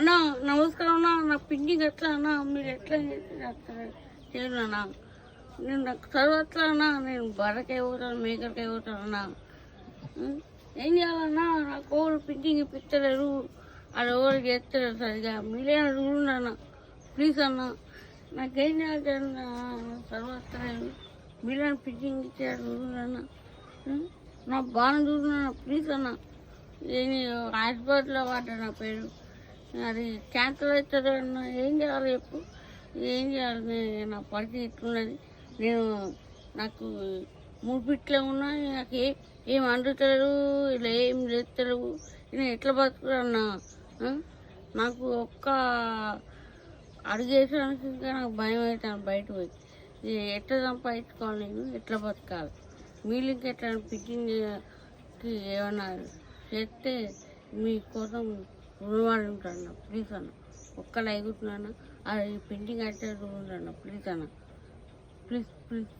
అన్న నమస్కారం అన్న నా పిండింగ్ ఎట్లా అన్న మీరు ఎట్లా చేస్తారు అన్న. నేను నాకు తర్వాత అన్న నేను బర్రకే పోతాను మేకలకే పోతాను అన్న. ఏం చేయాలన్నా నాకు ఎవరు పిండింగ్ ఇప్పించలేరు అది ఎవరు చేస్తారు సరిగా? మీరే చూడండి అన్న. ప్లీజ్ అన్న. నాకేం చేయాలి తర్వాత మీరే పిండింగ్ ఇచ్చారు చూడండి అన్న. నా బాగా చూడండి ప్లీజ్ అన్న. నేను హాస్పిటల్లో వాట నా పేరు. అది క్యాన్సల్ అవుతుంది అన్న ఏం చేయాలి చెప్పు. ఏం చేయాలి? నేను నా పరిస్థితి ఇట్లున్నది. నేను నాకు మూడు పిట్లే ఉన్నా నాకు ఏ ఏం అంటుతలేరు ఇలా ఏం చేస్తలేవు? నేను ఎట్లా బతుకున్నా నాకు ఒక్క అడిగేసడానికి ఇంకా నాకు భయం అవుతాను బయట పోయి. ఎట్లా సంపాదించుకోవాలి నేను? ఎట్లా బతకాలి? మీరు ఇంకా ఎట్లా పిచ్చింగ్ ఏమన్నా చేస్తే మీ కోసం ఉంటాడు ప్లీజ్ అన్న. ఒక్క లైగుతున్నాను అది పెయింటింగ్ అయితే అన్న ప్లీజ్ అన్న. Please please.